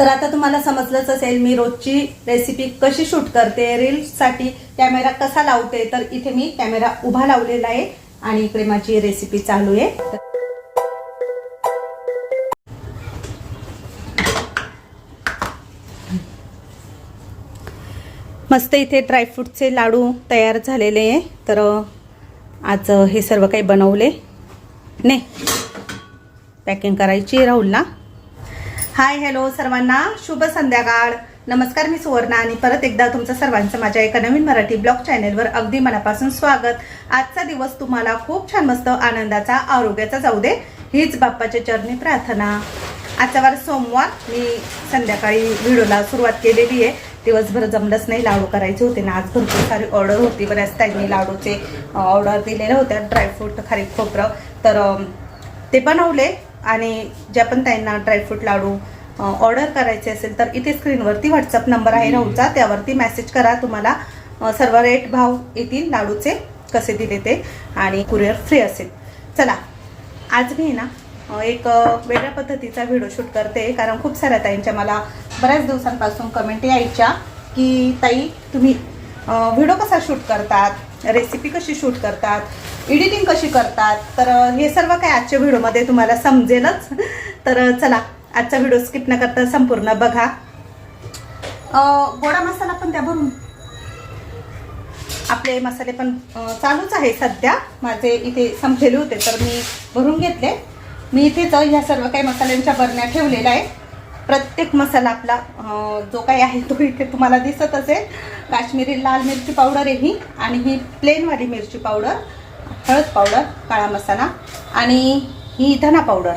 तर आता तुम्हाला समजलंच असेल मी रोजची रेसिपी कशी शूट करते रील्ससाठी कॅमेरा कसा लावते तर इथे मी कॅमेरा उभा लावलेला आहे आणि इकडे माझी रेसिपी चालू आहे. तर- मस्त इथे ड्रायफ्रूटचे लाडू तयार झालेले आहे. तर आज हे सर्व काही बनवले. ने पॅकिंग करायची राहुलला. हाय हॅलो सर्वांना. शुभ संध्याकाळ. नमस्कार मी सुवर्णा आणि परत एकदा तुमचं सर्वांचं माझ्या एका नवीन मराठी ब्लॉग चॅनेलवर अगदी मनापासून स्वागत. आजचा दिवस तुम्हाला खूप छान मस्त आनंदाचा आरोग्याचा जाऊ दे हीच बाप्पाच्या चरणी प्रार्थना. आजचा वार सोमवार. मी संध्याकाळी व्हिडिओला सुरुवात केलेली आहे. दिवसभर जमलंच नाही लाडू करायचे होते ना आज भरपूर सारी ऑर्डर होती. बऱ्याच त्यांनी लाडूचे ऑर्डर दिलेल्या होत्या ड्रायफ्रूट खारीक खोबरं. तर ते बनवले आणि ज्या पण ताईंना ड्रायफ्रूट लाडू ऑर्डर करायचे असेल तर इथे स्क्रीनवरती व्हॉट्सअप नंबर आहे राहुलचा. त्यावरती मेसेज करा तुम्हाला. सर्व रेट भाव येतील लाडूचे कसे दिले ते. आणि कुरिअर फ्री असेल. चला आज मी ना एक वेगळ्या पद्धतीचा व्हिडिओ शूट करते. कारण खूप साऱ्या ताईंच्या मला बऱ्याच दिवसांपासून कमेंट यायच्या की ताई तुम्ही व्हिडिओ कसा शूट करतात? रेसिपी कशी शूट करतात? एडिटिंग कशी करतात? तर हे सर्व काय आजच्या व्हिडिओमध्ये तुम्हाला समजेलच. तर चला आजचा व्हिडिओ स्किप न करता संपूर्ण बघा. गोडा मसाला पण त्या भरून. आपले मसाले पण चालूच आहे सध्या. माझे इथे संपलेले होते तर मी भरून घेतले. मी इथेच ह्या सर्व काही मसाल्यांच्या बरण्या ठेवलेल्या आहे प्रत्येक मसाला आपला जो काही आहे तो इथे तुम्हाला दिसत असेल. काश्मीरी लाल मिरची पावडर आहे ही आणि ही प्लेनवाली मिरची पावडर. हळद पावडर काळा मसाला आणि ही धना पावडर.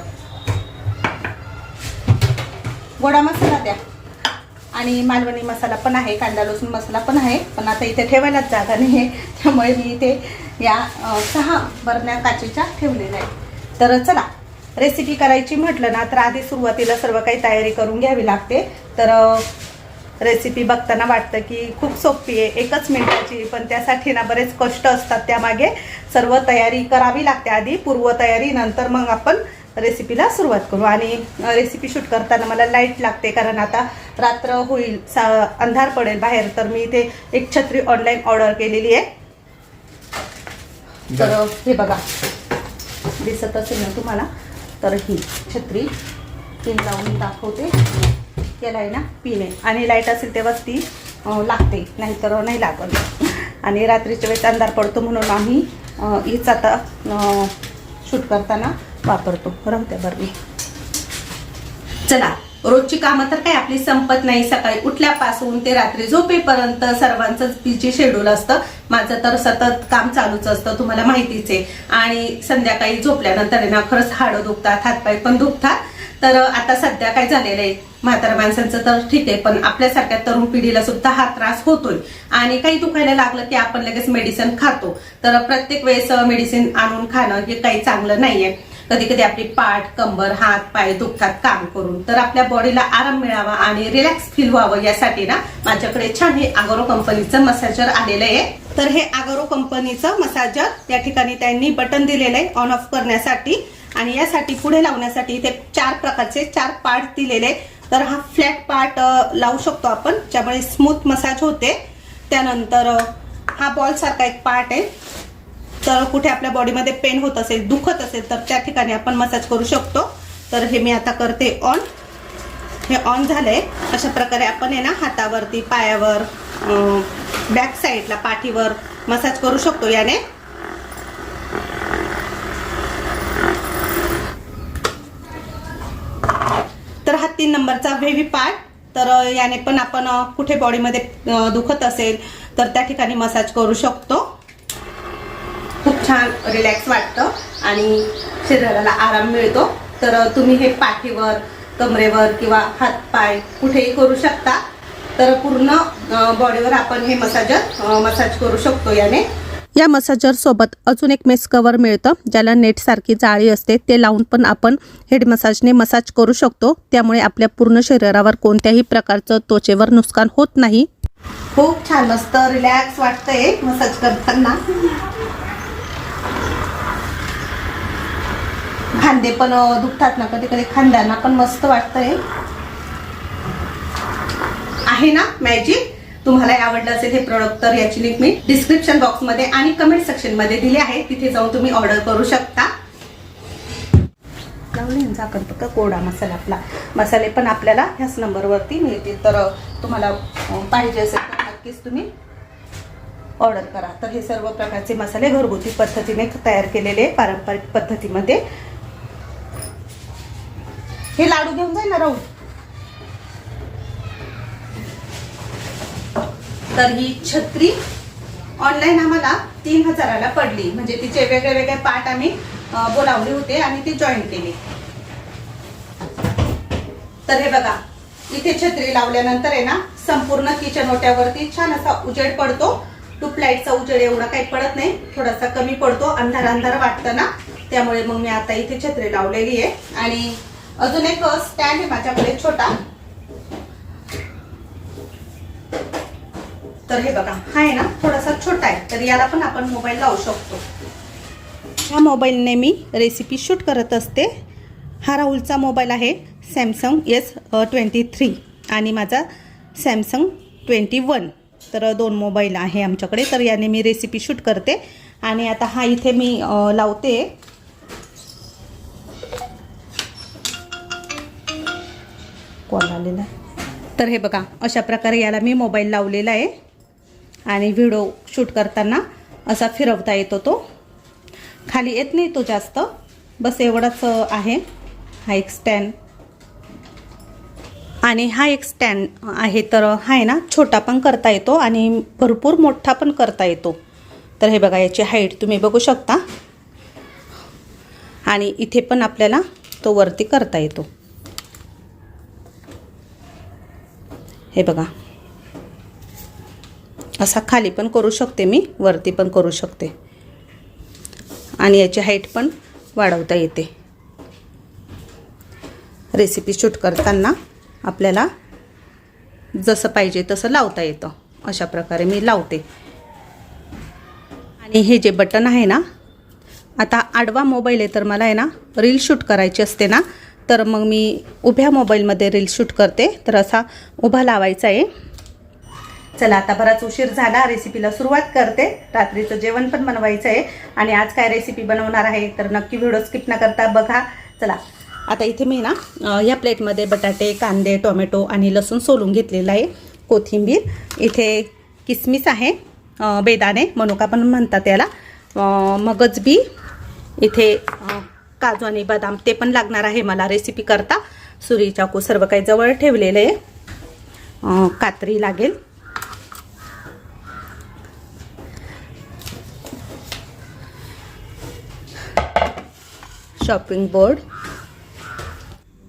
गोडा मसाला द्या. आणि मालवणी मसाला पण आहे कांदा लसूण मसाला पण आहे पण आता इथे ठेवायलाच जागा नाही आहे त्यामुळे मी इथे या सहा बरण्या काचेच्या ठेवलेल्या आहेत. तर चला रेसिपी करायची म्हटलं ना तर आधी सुरुवातीला सर्व काही तयारी करून घ्यावी लागते. तर रेसिपी बघताना वाटतं की खूप सोपी आहे एकच मिनिटाची पण त्यासाठी ना बरेच कष्ट असतात त्यामागे. सर्व तयारी करावी लागते आधी पूर्वतयारी नंतर मग आपण रेसिपीला सुरुवात करू. आणि रेसिपी शूट करताना मला लाइट लागते कारण आता रात्र होईल सा अंधार पडेल बाहेर तर मी इथे एक छत्री ऑनलाईन ऑर्डर केलेली आहे. तर हे बघा. दिसत असेल ना तुम्हाला? तर ही छत्री पिन लावून दाखवते. त्याला आहे ना पिन आहे आणि लाइट असेल तेव्हाच ती लागते नाहीतर नाही लागत. आणि रात्रीच्या वेळेस अंधार पडतो म्हणून आम्ही हीच आता शूट करताना वापरतो. रमत्या द्या चला रोजची कामं तर काही आपली संपत नाही. सकाळी उठल्यापासून ते रात्री झोपेपर्यंत सर्वांचंच बिजी शेड्यूल असतं. माझं तर सतत काम चालूच असतं तुम्हाला माहितीच आहे. आणि संध्याकाळी झोपल्यानंतर ना खरंच हाडं दुखतात हातपाय पण दुखतात. तर आता सध्या काय झालेलं आहे? म्हातारा माणसांचं तर ठीक आहे पण आपल्यासारख्या तरुण पिढीला सुद्धा हा त्रास होतोय. आणि काही दुखायला लागलं की आपण लगेच मेडिसिन खातो. तर प्रत्येक वेळेस मेडिसिन आणून खाणं हे काही चांगलं नाहीये. कधी कधी आपली पाठ कंबर हात पाय दुखतात काम करून. तर आपल्या बॉडीला आराम मिळावा आणि रिलॅक्स फील व्हावं यासाठी ना माझ्याकडे छान हे आगोरो कंपनीचं मसाजर आलेलं आहे. तर हे आगोरो कंपनीचं मसाजर त्या ठिकाणी त्यांनी बटन दिलेलं आहे ऑन ऑफ करण्यासाठी. आणि यासाठी पुढे लावण्यासाठी इथे चार प्रकारचे चार पार्ट दिलेले. तर हा फ्लॅट पार्ट लावू शकतो आपण ज्यामुळे स्मूथ मसाज होते. त्यानंतर हा बॉल सारखा एक पार्ट आहे. तर कुठे आपल्या बॉडीमध्ये पेन होत असेल दुखत असेल तर त्या ठिकाणी आपण मसाज करू शकतो. तर हे मी आता करते ऑन हे ऑन झालंय. अशा प्रकारे आपण आहे ना हातावरती पायावर बॅक साईडला पाठीवर मसाज करू शकतो याने तर हा तीन नंबरचा व्हेवी पार्ट तर याने पण आपण कुठे बॉडीमध्ये दुखत असेल तर त्या ठिकाणी मसाज करू शकतो. खूप छान रिलॅक्स वाटतं आणि शरीराला आराम मिळतो. तर तुम्ही हे पाठीवर कमरेवर किंवा हात पाय कुठेही करू शकता. तर पूर्ण बॉडीवर आपण हे मसाजर मसाज करू शकतो याने. या मसाजर सोबत अजून एक मेस कवर मिळतं ज्याला नेटसारखी जाळी असते ते लावून पण आपण हेड मसाजने मसाज करू शकतो. त्यामुळे आपल्या पूर्ण शरीरावर कोणत्याही प्रकारचं त्वचेवर नुकसान होत नाही. खूप छान. मस्त रिलॅक्स वाटतंय मसाज करताना. खांदे पण दुखतात ना कधी कधी खांद्यांना पण मस्त वाटतंय. आहे ना मॅजिक तुम्हाला आवडलं असेल हे प्रोडक्ट तर याची लिंक मी डिस्क्रिप्शन बॉक्समध्ये आणि कमेंट सेक्शनमध्ये दिली आहे. तिथे जाऊन तुम्ही ऑर्डर करू शकता. लावले ना झाकण फक्त कोरडा मसाला आपला. मसाले पण आपल्याला ह्याच नंबरवरती मिळतील. तर तुम्हाला पाहिजे असेल तर नक्कीच तुम्ही ऑर्डर करा. तर हे सर्व प्रकारचे मसाले घरगुती पद्धतीने तयार केलेले पारंपरिक पद्धतीमध्ये. हे लाडू घेऊन जाईल ना राहू तर ही छत्री ऑनलाईन आम्हाला तीन हजाराला पडली. म्हणजे तिचे वेगळे वेगळे पार्ट आम्ही बोलावले होते आणि ती जॉईन केली. तर हे बघा इथे छत्री लावल्यानंतर आहे ना संपूर्ण किचन ओट्यावरती छान असा उजेड पडतो. ट्यूबलाईटचा उजेड एवढा काही पडत नाही थोडासा कमी पडतो अंधार अंधार वाटतं ना. त्यामुळे मग मी आता इथे छत्री लावलेली आहे. आणि अजून एक स्टँड आहे माझ्याकडे छोटा. तर हे बघा हा आहे ना थोडासा छोटा आहे तर याला पण आपण मोबाईल लावू शकतो. ह्या मोबाईलने मी रेसिपी शूट करत असते. हा राहुलचा मोबाईल आहे सॅमसंग एस ट्वेंटी थ्री आणि माझा सॅमसंग ट्वेंटी वन तर दोन मोबाईल आहे आमच्याकडे तर याने मी रेसिपी शूट करते. आणि आता हा इथे मी लावते. कॉल आलेला? तर हे बघा अशा प्रकारे याला मी मोबाईल लावलेला आहे. आणि व्हिडिओ शूट करताना असा फिरवता येतो तो. खाली येत नाही तो जास्त. बस एवढाच आहे. हा एक स्टँड आणि हा एक स्टँड आहे तर हा आहे ना छोटा पण करता येतो आणि भरपूर मोठा पण करता येतो. तर हे बघा याची हाईट तुम्ही बघू शकता. आणि इथे पण आपल्याला तो वरती करता येतो. हे बघा. असा खाली पण करू शकते मी वरती पण करू शकते. आणि याची हाईट पण वाढवता येते. रेसिपी शूट करताना आपल्याला जसं पाहिजे तसं लावता येतं. अशा प्रकारे मी लावते. आणि हे जे बटन आहे ना आता आडवा मोबाईल आहे तर मला आहे ना रील शूट करायची असते ना तर मग मी उभ्या मोबाईलमध्ये रील शूट करते. तर असा उभा लावायचा आहे. चला आता बराच उशीर झाला रेसिपीला सुरुवात करते. रात्रीचं जेवण पण बनवायचं आहे आणि आज काय रेसिपी बनवणार आहे तर नक्की व्हिडिओ स्किप न करता बघा. चला आता इथे मी ना ह्या प्लेटमध्ये बटाटे कांदे टोमॅटो आणि लसूण सोलून घेतलेलं आहे. कोथिंबीर इथे किसमिस आहे बेदाणे मनुका पण म्हणतात त्याला मगज बी इथे काजू आणि बदाम ते पण लागणार आहे मला रेसिपी करता. सुरी चाकू सर्व काही जवळ ठेवलेलं आहे. कात्री लागेल. शॉपिंग बोर्ड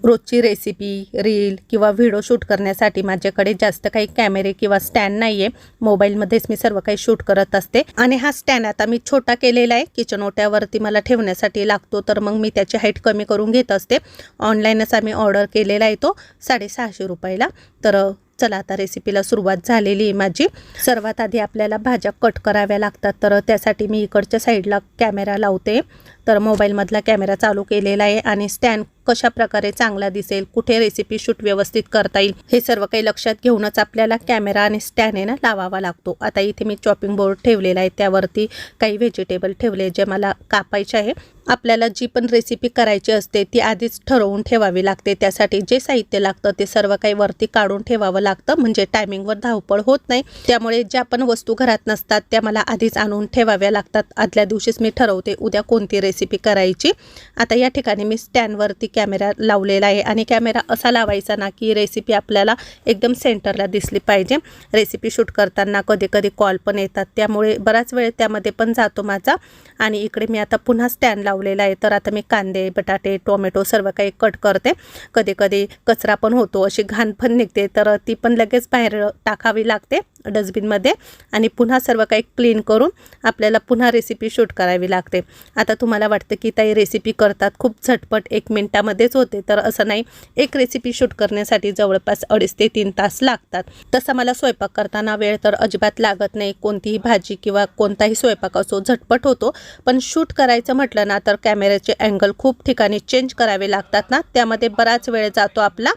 रोजची रेसिपी रील किंवा व्हिडिओ शूट करण्यासाठी माझ्याकडे जास्त काही कॅमेरे किंवा स्टँड नाही आहे मोबाईलमध्येच मी सर्व काही शूट करत असते. आणि हा स्टँड आता मी छोटा केलेला आहे. किचन ओट्यावरती मला ठेवण्यासाठी लागतो तर मग मी त्याची हाईट कमी करून घेत असते. ऑनलाईनच आम्ही ऑर्डर केलेला आहे तो साडेसहाशे रुपयाला. तर चला आता रेसिपीला सुरुवात झालेली आहे माझी. सर्वात आधी आपल्याला भाज्या कट कराव्या लागतात तर त्यासाठी मी इकडच्या साईडला कॅमेरा लावते. तर मोबाईलमधला कॅमेरा चालू केलेला आहे आणि स्टँड कशा प्रकारे चांगला दिसेल कुठे रेसिपी शूट व्यवस्थित करता येईल हे सर्व काही लक्षात घेऊनच आपल्याला कॅमेरा आणि स्टँड आहे ना लावावा लागतो. आता इथे मी चॉपिंग बोर्ड ठेवलेला आहे त्यावरती काही व्हेजिटेबल ठेवले जे मला कापायचे आहे. आपल्याला जी पण रेसिपी करायची असते ती आधीच ठरवून ठेवावी लागते. त्यासाठी जे साहित्य लागतं ते सर्व काही वरती काढून ठेवावं लागतं. म्हणजे टायमिंगवर धावपळ होत नाही. त्यामुळे ज्या पण वस्तू घरात नसतात त्या मला आधीच आणून ठेवाव्या लागतात. आदल्या दिवशीच मी ठरवते उद्या कोणती रेसिपी करायची. आता या ठिकाणी मी स्टँडवरती कॅमेरा लावलेला आहे आणि कॅमेरा असा लावायचा ना की रेसिपी आपल्याला एकदम सेंटरला दिसली पाहिजे. रेसिपी शूट करताना कधी कधी कॉल पण येतात. त्यामुळे बराच वेळ त्यामध्ये पण जातो माझा. आणि इकडे मी आता पुन्हा स्टँड लावलेला आहे. तर आता मी कांदे बटाटे टोमॅटो सर्व काही कट करते. कधी कधी कचरा पण होतो. अशी घाण पण निघते. तर ती पण लगेच बाहेर टाकावी लागते डस्टबिनमध्ये आणि पुन्हा सर्व काही क्लीन करून आपल्याला पुन्हा रेसिपी शूट करावी लागते. आता तुम्हाला वाटतं की ताई रेसिपी करतात. खूप झटपट एक मिनटामध्येच होते. तर असं नाही एक रेसिपी शूट करण्यासाठी जवळपास अडीच ते तीन तास लागतात. तसा मला स्वयंपाक करताना वेळ तर अजिबात लागत नाही. कोणतीही भाजी किंवा कोणताही स्वयंपाक असो झटपट होतो. पण शूट करायचं म्हटलं ना तर कॅमेऱ्याचे अँगल खूप ठिकाणी चेंज करावे लागतात ना. त्यामध्ये बराच वेळ जातो आपला.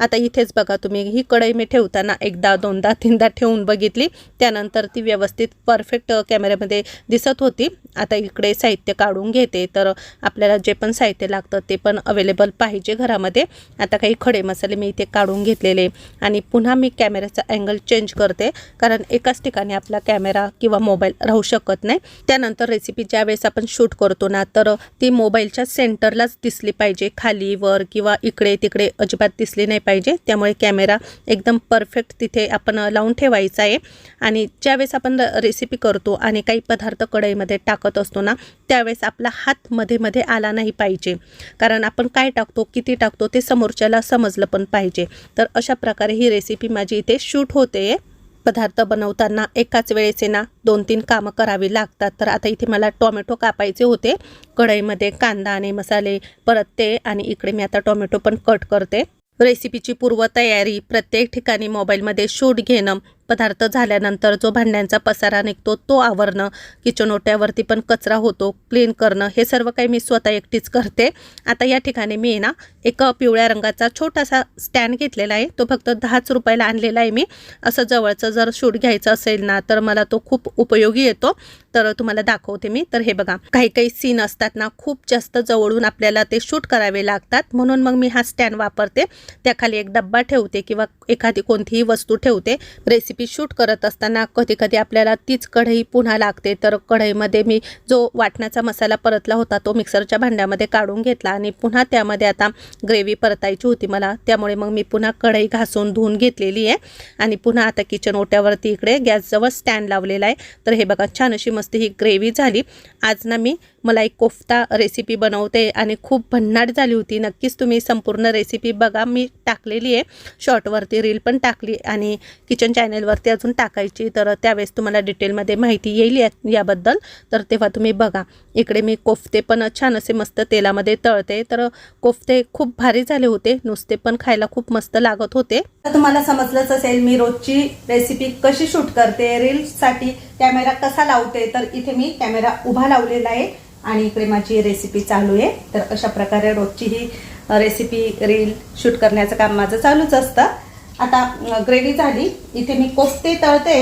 आता इथेच बघा तुम्ही ही कढई मी ठेवताना एकदा दोनदा तीनदा ठेवून बघितली. त्यानंतर ती व्यवस्थित परफेक्ट कॅमेऱ्यामध्ये दिसत होती. आता इकडे साहित्य काढून घेते. तर आपल्याला जे पण साहित्य लागतं ते पण अवेलेबल पाहिजे घरामध्ये. आता काही खडे मसाले मी इथे काढून घेतलेले. आणि पुन्हा मी कॅमेऱ्याचा अँगल चेंज करते कारण एकाच ठिकाणी आपला कॅमेरा किंवा मोबाईल राहू शकत नाही. त्यानंतर रेसिपी ज्यावेळेस आपण शूट करतो ना तर ती मोबाईलच्या सेंटरलाच दिसली पाहिजे खाली वर किंवा इकडे तिकडे अजिबात दिसली नाही पाहिजे. त्यामुळे कॅमेरा एकदम परफेक्ट तिथे आपण लावून ठेवायचा आहे. आणि ज्यावेळेस आपण रेसिपी करतो आणि काही पदार्थ कढईमध्ये टाकत असतो ना त्यावेळेस आपला हात मध्ये मध्ये आला नाही. नाही पाहिजे. कारण आपण काय टाकतो किती टाकतो ते समोरच्याला समजलं पण पाहिजे. तर अशा प्रकारे ही रेसिपी माझी इथे शूट होते. पदार्थ बनवताना एकाच वेळेस ना दोन तीन कामं करावी लागतात. तर आता इथे मला टोमॅटो कापायचे होते. कढईमध्ये कांदा आणि मसाले परत ते आणि इकडे मी आता टोमॅटो पण कट करते. रेसिपीची पूर्वतयारी प्रत्येक ठिकाणी मोबाईलमध्ये शूट घेणं पदार्थ झाल्यानंतर जो भांड्यांचा पसारा निघतो तो आवरणं किचन ओट्यावरती पण कचरा होतो क्लीन करणं हे सर्व काही मी स्वतः एकटीच करते. आता या ठिकाणी मी ना एक पिवळ्या रंगाचा छोटासा स्टँड घेतलेला आहे. तो फक्त दहाच रुपयाला आणलेला आहे मी. असं जवळचं जर शूट घ्यायचं असेल ना तर मला तो खूप उपयोगी येतो. तर तुम्हाला दाखवते मी. तर हे बघा काही काही सीन असतात ना खूप जास्त जवळून आपल्याला ते शूट करावे लागतात. म्हणून मग मी हा स्टँड वापरते. त्याखाली एक डब्बा ठेवते किंवा एखादी कोणतीही वस्तू ठेवते. रेसिपी शूट करत असताना कधी कधी आपल्याला तीच कढई पुन्हा लागते. तर कढईमध्ये मी जो वाटण्याचा मसाला परतला होता तो मिक्सरच्या भांड्यामध्ये काढून घेतला आणि पुन्हा त्यामध्ये आता ग्रेव्ही परतायची होती मला. त्यामुळे मग मी पुन्हा कढई घासून धुवून घेतलेली आहे. आणि पुन्हा आता किचन ओट्यावरती इकडे गॅसजवळ स्टँड लावलेला आहे. तर हे बघा छान अशी मस्त ही ग्रेव्ही झाली. आज ना मी मला एक कोफ्ता रेसिपी बनवते आणि खूप भन्नाट झाली होती. नक्कीच तुम्ही संपूर्ण रेसिपी बघा. मी टाकलेली आहे. शॉर्टवरती रील पण टाकली आणि किचन चॅनल चॅनेलवरती अजून टाकायची. तर त्यावेळेस तुम्हाला डिटेलमध्ये माहिती येईल या याबद्दल. तर तेव्हा तुम्ही बघा. इकडे मी कोफ्ते पण छान असे मस्त तेलामध्ये तळते. तर कोफ्ते खूप भारी झाले होते. नुसते पण खायला खूप मस्त लागत होते. तर तुम्हाला समजलंच असेल मी रोजची रेसिपी कशी शूट करते रील्ससाठी कॅमेरा कसा लावते? तर इथे मी कॅमेरा उभा लावलेला आहे आणि इकडे माझी रेसिपी चालू आहे. तर अशा प्रकारे रोजची ही रेसिपी रील शूट करण्याचं काम माझं चालूच असतं. आता ग्रेव्ही झाली. इथे मी कोफ्ते तळते.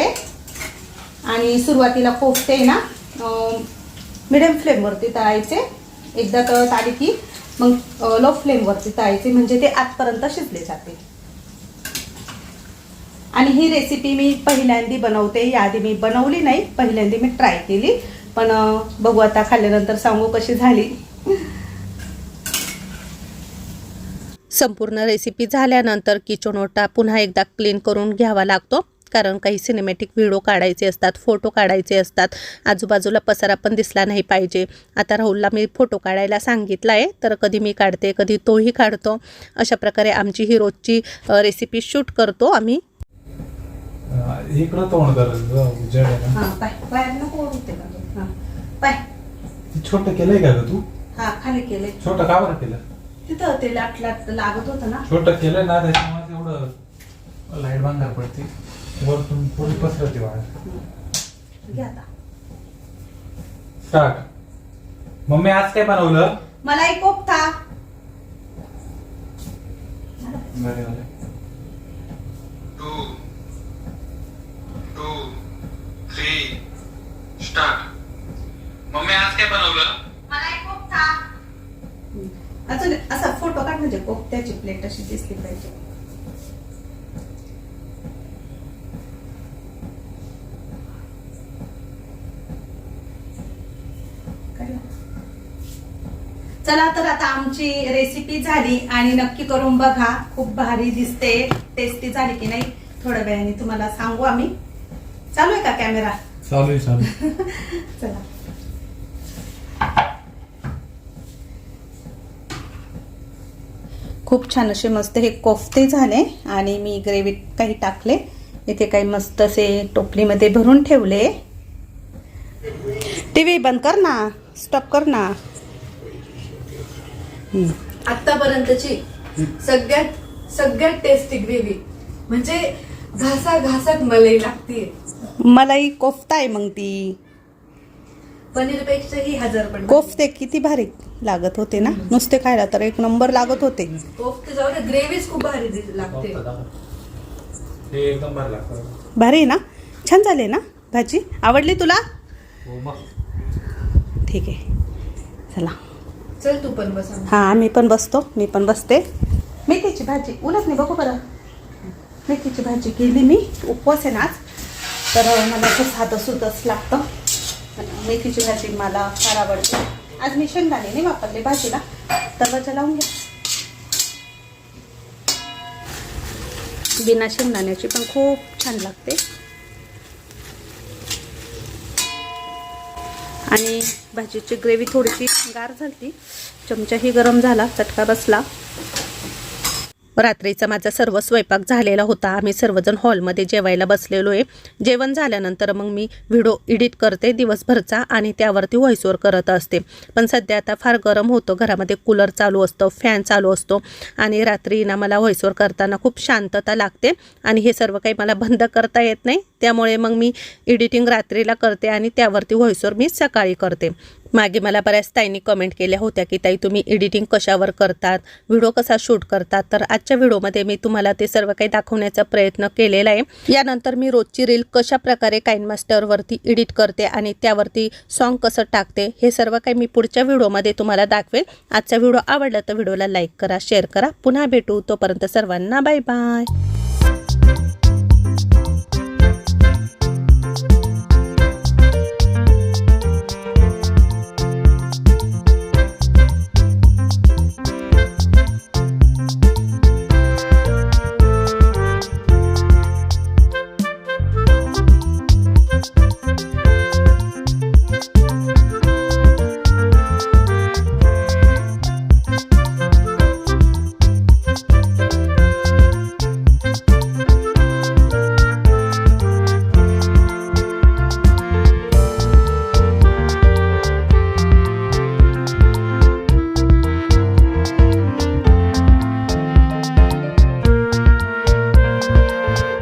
आणि सुरुवातीला कोफ्ते ना मिडियम फ्लेमवरती तळायचे. एकदा तळत आली की मग लो फ्लेमवरती तळायचे. म्हणजे ते आतपर्यंत शिजले जाते. आणि ही रेसिपी मी पहिल्यांदी बनवते. याआधी मी बनवली नाही. पहिल्यांदी मी ट्राय केली. पण बघू आता खाल्ल्यानंतर सांगू कशी झाली. संपूर्ण रेसिपी झाल्यानंतर किचन ओटा पुन्हा एकदा क्लीन करून घ्यावा लागतो. कारण काही सिनेमॅटिक व्हिडिओ काढायचे असतात फोटो काढायचे असतात. आजूबाजूला पसारा पण दिसला नाही पाहिजे. आता राहुलला मी फोटो काढायला सांगितला आहे तर कधी मी काढते कधी तोही काढतो. अशा प्रकारे आमची ही रोजची रेसिपी शूट करतो आम्ही. हा हा छोटं केलंय का तू? हा खाली केले छोटं का बरं केलं? तिथं ते लाट लाट लागत होतं ना. छोटं केलंय ना त्याच्यामुळे एवढं लाइट भांगार पडते. वरतून पुढे पसरते वाढ घ्या आता. टाक. मम्मी आज काय बनवलं? मला एक कोफ्ता. बरे बरे. two, two, three, start. Mummy आज काय बनवलं? मला एक कोफ्ता. अजून असा फोटो काढ म्हणजे कोफ्त्याची प्लेट अशी दिसली पाहिजे? चला तर आता आमची रेसिपी झाली आणि नक्की करून बघा. खूप भारी दिसते. टेस्टी झाली की नाही? थोड्या वेळाने तुम्हाला सांगू आम्ही. चालू आहे का कॅमेरा चालू आहे चालू. चला. खूप छान असे मस्त हे कोफ्ते झाले आणि मी ग्रेव्ही काही टाकले. इथे काही मस्त असे टोपलीमध्ये भरून ठेवले. टी व्ही बंद कर ना. स्टॉप कर ना. आतापर्यंतची सगळ्यात सगळ्यात टेस्टी ग्रेव्ही म्हणजे घासा घासात मलाई लागतीये. मलाई कोफ्ता आहे मग ती. पनीरपेक्षा ही हजार पण कोफ्ते किती भारी लागत होते ना? नुसते खायला तर एक नंबर लागत होते. कोफ्ते जाऊ दे ग्रेव्हीच खूप भारी दि- लागते. हे एकदम भारी लागतं. भारी आहे ना? छान झाले ना भाजी? आवडली तुला? हो मग ठीक आहे. चला. चल तू पण बसा हां मी पण बसतो. मी पण बसते. मेथीची भाजी. उलट नाही बघू बरं. मेथीची भाजी केली मी. उपवास आहे ना आज. तर मला असं साधं सुधच लागतं. मेथीची भाजी मला फार आवडते. आज मी शेंगदाणे नाही वापरले भाजीला. तर लावून घ्या. बिना शेंगदाण्याची पण खूप छान लागते. आणि भाजीची ग्रेव्ही थोडीशी गार झाली चमचाही गरम झाला चटका बसला. रात्रीचा माझा सर्व स्वयंपाक झालेला होता. आम्ही सर्वजण हॉलमध्ये जेवायला बसलेलो आहे जेवण झाल्यानंतर मग मी व्हिडिओ एडिट करते दिवसभरचा आणि त्यावरती व्हॉइसवर करत असते. पण सध्या आता फार गरम होतं. घरामध्ये कूलर चालू असतो फॅन चालू असतो आणि रात्री ना मला व्हॉइसवर करताना खूप शांतता लागते आणि हे सर्व काही मला बंद करता येत नाही. त्यामुळे मग मी एडिटिंग रात्रीला करते आणि त्यावरती व्हॉइसवर मी सकाळी करते. मागे मला बऱ्याच ताईंनी कमेंट केल्या होत्या की ताई तुम्ही एडिटिंग कशावर करतात? व्हिडिओ कसा शूट करतात? तर आजच्या व्हिडिओमध्ये मी तुम्हाला ते सर्व काही दाखवण्याचा प्रयत्न केलेला आहे. यानंतर मी रोजची रील कशा प्रकारे काइन मास्टरवरती एडिट करते आणि त्यावरती सॉन्ग कसं टाकते हे सर्व काही मी पुढच्या व्हिडिओमध्ये तुम्हाला दाखवेल. आजचा व्हिडिओ आवडला तर व्हिडिओला लाईक करा शेअर करा. पुन्हा भेटू. तोपर्यंत सर्वांना बाय बाय